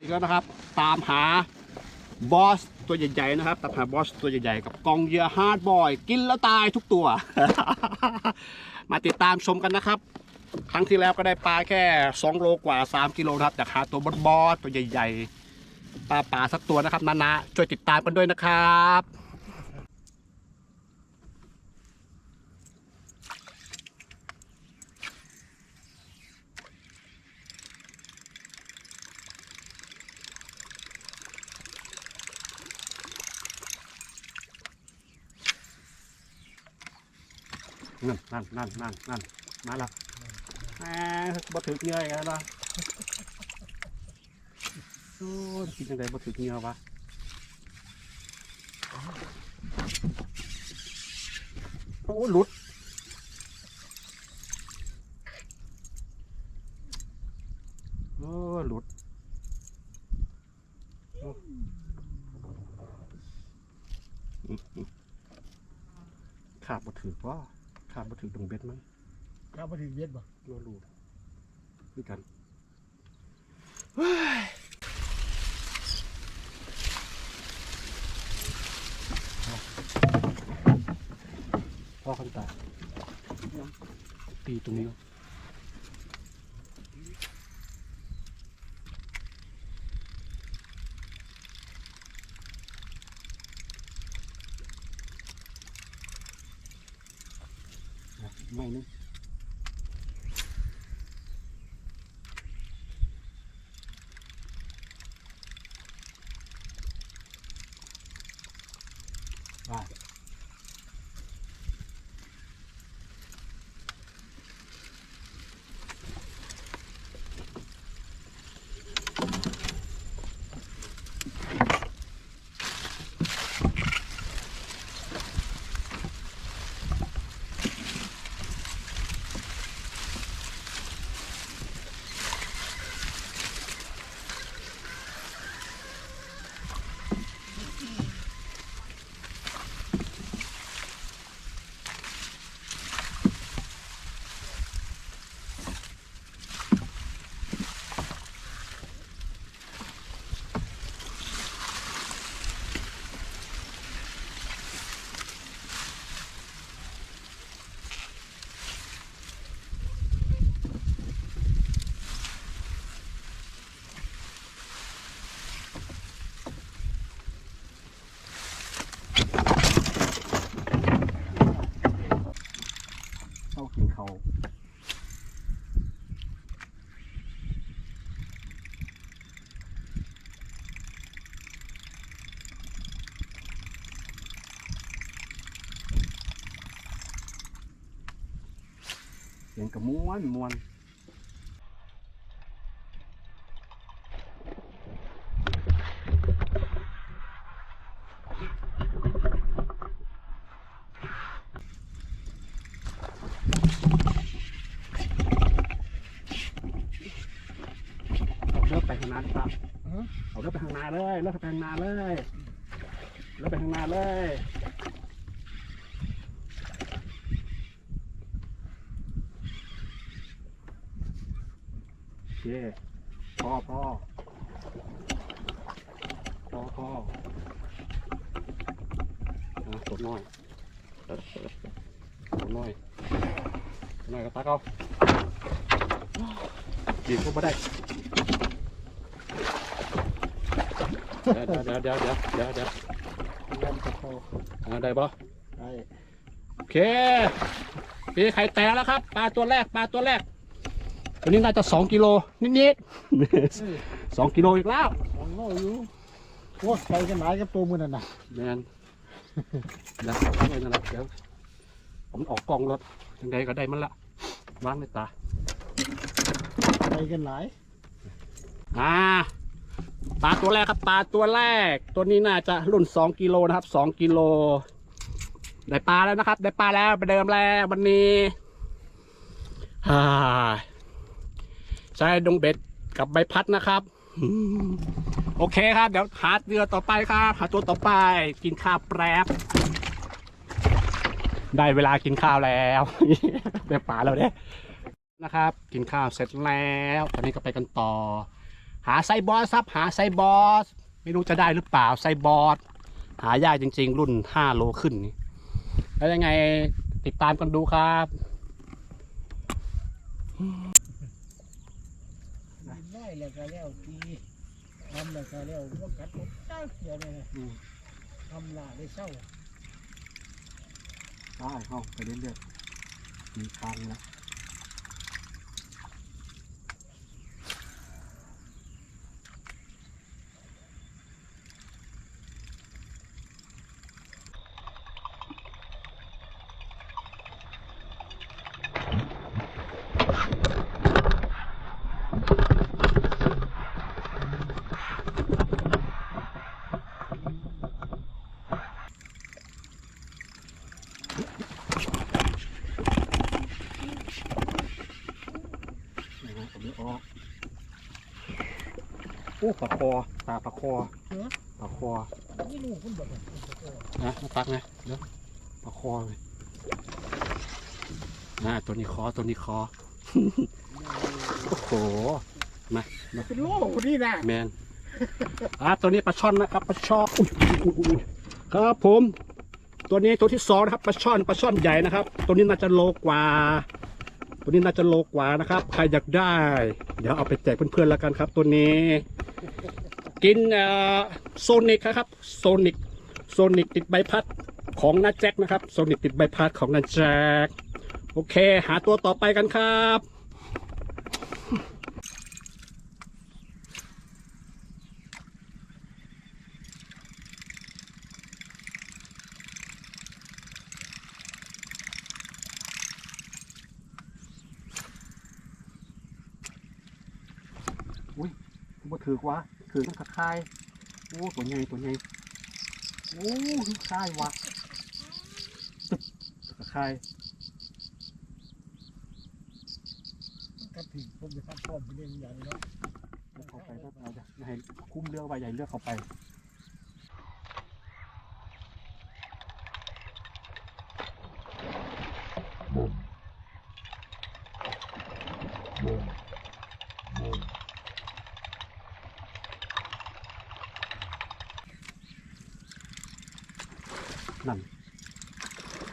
อีกแล้วนะครับ ตามหาบอสตัวใหญ่ๆนะครับตามหาบอสตัวใหญ่ๆกับกองเหยื่อฮาร์ดบอย กินแล้วตายทุกตัว มาติดตามชมกันนะครับ ครั้งที่แล้วก็ได้ปลาแค่ 2 โลกว่า 3 กิโลครับแต่หาตัวบอสบอสตัวใหญ่ๆปลาป่าสักตัวนะครับนานาช่วยติดตามกันด้วยนะครับ นั่นนั่นนั่นนั่นนั่นมาและแหมบ่ถึกเงื่ออีกแล้วเนาะโอ้ยกินยังไงบ่ถึกเงื่อวะโอ้หลุดโอ้หลุดขาดบ่ถึกว่า ขาดมาถึงตรงเบ็ดมั้งข้ามาถึงเย็ดบ่รัวรูด้วยกันพ่อคันตาตีตรงนี้เนอะ สียงกระม้วนมวนเอาเลิกไปทางนาดีกว่าเอาเลิกไปทางนาเลยเลิกไปทางนาเลยเลิกไปทางนาเลย เคพอพอพอพออะตัวน้อยตัวน้อยตัวน้อยก็ตักเอาดีก็ไม่ได้เดี๋ยวเดี๋ยวเดี๋ยวเดี๋ยวเดี๋ยวเดี๋ยวเล่นกับเขาอ่าได้ปะได้โอเคพี่ไข่แตกแล้วครับ ปลาตัวแรก ปลาตัวแรกตั วนี้น่าจะสองกิโลนิดๆสองกิโลอีกแล้วของโง่อยู่โอ้ไปกันหลายกับตัวมือนั่นน่ะแมนเดี๋ยวเอาไว้นั่นแหละเดี๋ยวผมออกกล้องรถยังไงก็ได้มันละวางในตาไปกันหลายอ่าปลาตัวแรกครับปลาตัวแรก ตัวนี้น่าจะรุ่นสองกิโลนะครับสองกิโลได้ปลาแล้วนะครับ ได้ปลาแล้วไปเดิมแล้ววันนี้ฮ่า ใช้ดงเบ็ดกับใบพัดนะครับโอเคครับ เดี๋ยวหาเรือต่อไปครับ หาตัวต่อไปกินข้าวแป๊บได้เวลากินข้าวแล้วได้ปลาแล้วเนี่ยนะครับ กินข้าวเสร็จแล้ว ตอนนี้ก็ไปกันต่อ หาไซบอสครับหาไซบอสไม่รู้จะได้หรือเปล่าไซบอสหายากจริง ๆ รุ่น 5 โลขึ้นนี่แล้วยังไงติดตามกันดูครับ แล้วก็แล้วทีทำแล้วก็แล้วว่ากัดเจ้าเสียเลยนะอืม ทำลาได้เศร้าได้เข้าไปเรื่อยๆมีทางแล้ว ไหนนะผมไม่ออก โอ้ปลาคอตาปลาคอปลาคอไม่รู้คุณบอกว่านะมาตักนะเดี๋ยวปลาคอเลยนะตัวนี้คอตัวนี้คอโอ้โหเป็นโลกคนนี้นะแมนอะตัวนี้ปลาช่อนนะครับปลาช่อนอุ๊ยอุ๊ยอุ๊ยอุ๊ยครับผม ตัวนี้ตัวที่สองนะครับปลาช่อนปลาช่อนใหญ่นะครับ ตัวนี้น่าจะโลกว่า ตัวนี้น่าจะโลกว่านะครับ ใครอยากได้ เดี๋ยวเอาไปแจกเพื่อนๆแล้วกันครับ ตัวนี้ กินโซนิกครับโซนิกโซนิกติดใบพัดของนาแจ็คนะครับโซนิกติดใบพัดของนาแจ็คโอเค หาตัวต่อไปกันครับ บ่ถือกวะถือต้องขัดคายโอ้ตัวใหญ่ตัวใหญ่โอ้ลูกคายวะตึ๊บขัดคายกัดถึงผมจะทำป้อมไปเรียนอย่างนี้เนาะเอาเข้าไปก็เอาจะให้คุ้มเรือไว้ใหญ่เรือเข้าไปนั่ นั่น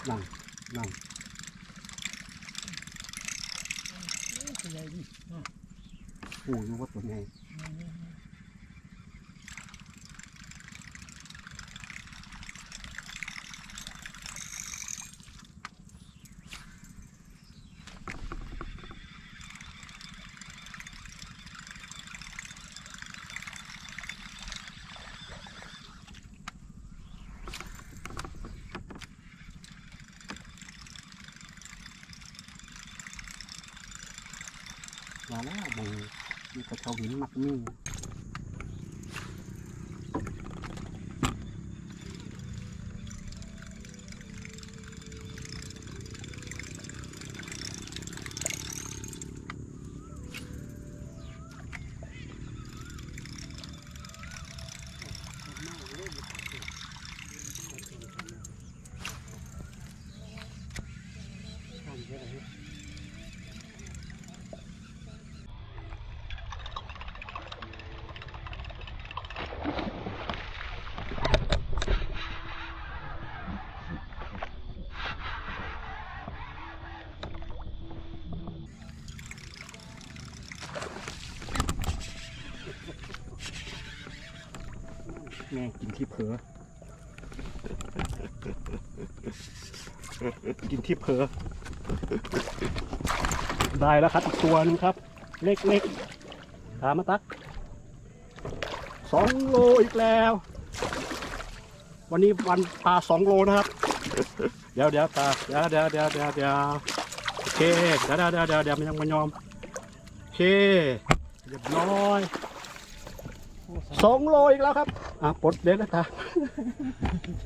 นั่นนั่นโอ้ยว่าตัวไห แล้วมึงมีกระเช้าหินมักมีแม่กินที่เผลอกินที่เผลอได้แล้วครับอีกตัวหนึงครับ เล็กๆตามมาตักสองโลอีกแล้ว วันนี้วันปลาสองโลนะครับ เดี๋ยวเดี๋ยวตาเดี๋ยวเดี๋ยวเดี๋ยวเดี๋ยวเดี๋ยวโอเคเดี๋ยวเดี๋ยวเดี๋ยวเดี๋ยวเดี๋ยวมันยังไม่ยอมโอเคเรียบร้อย สองโลอีกแล้วครับอะปลดเด็ดแล้วตา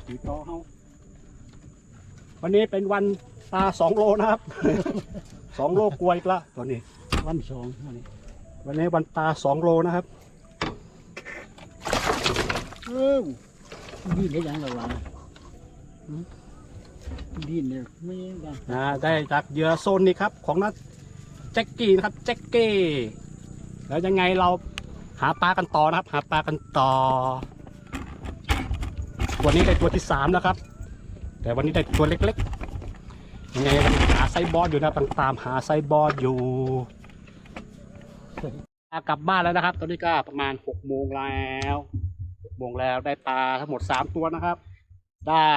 ตีต่อเฮาวันนี้เป็นวันปลาสองโลนะครับสองโลกลัวอีกละตัวนี้ วันสองวันนี้ วันนี้วันปลาสองโลนะครับเออดินได้ยังเราวะดินเนี่ยไม่ยังอ่าได้จากเหยื่อโซนนี้ครับ ของนัดแจ็คกี้นะครับแจ็คกี้แล้วยังไงเรา หาปลากันต่อนะครับ หาปลากันต่อ วันนี้ได้ตัวที่สามแล้วครับ แต่วันนี้ได้ตัวเล็กๆยังไงยังหาไซบอสอยู่นะตตามหาไซบอสอยู่กลับบ้านแล้วนะครับ ตอนนี้ก็ประมาณหกโมงแล้วหกโมงแล้วได้ปลาทั้งหมดสามตัวนะครับ ได้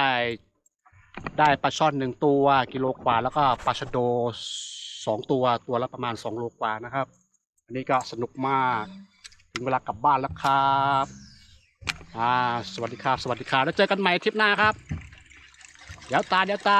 ได้ปลาช่อนหนึ่งตัวกิโลกว่าแล้วก็ปลาชะโดสองตัวตัวละประมาณสองโลกว่านะครับ อันนี้ก็สนุกมาก ถึงเวลากลับบ้านแล้วครับอ่าสวัสดีครับ สวัสดีครับ แล้วเจอกันใหม่ทริปหน้าครับ เดี๋ยวตา เดี๋ยวตา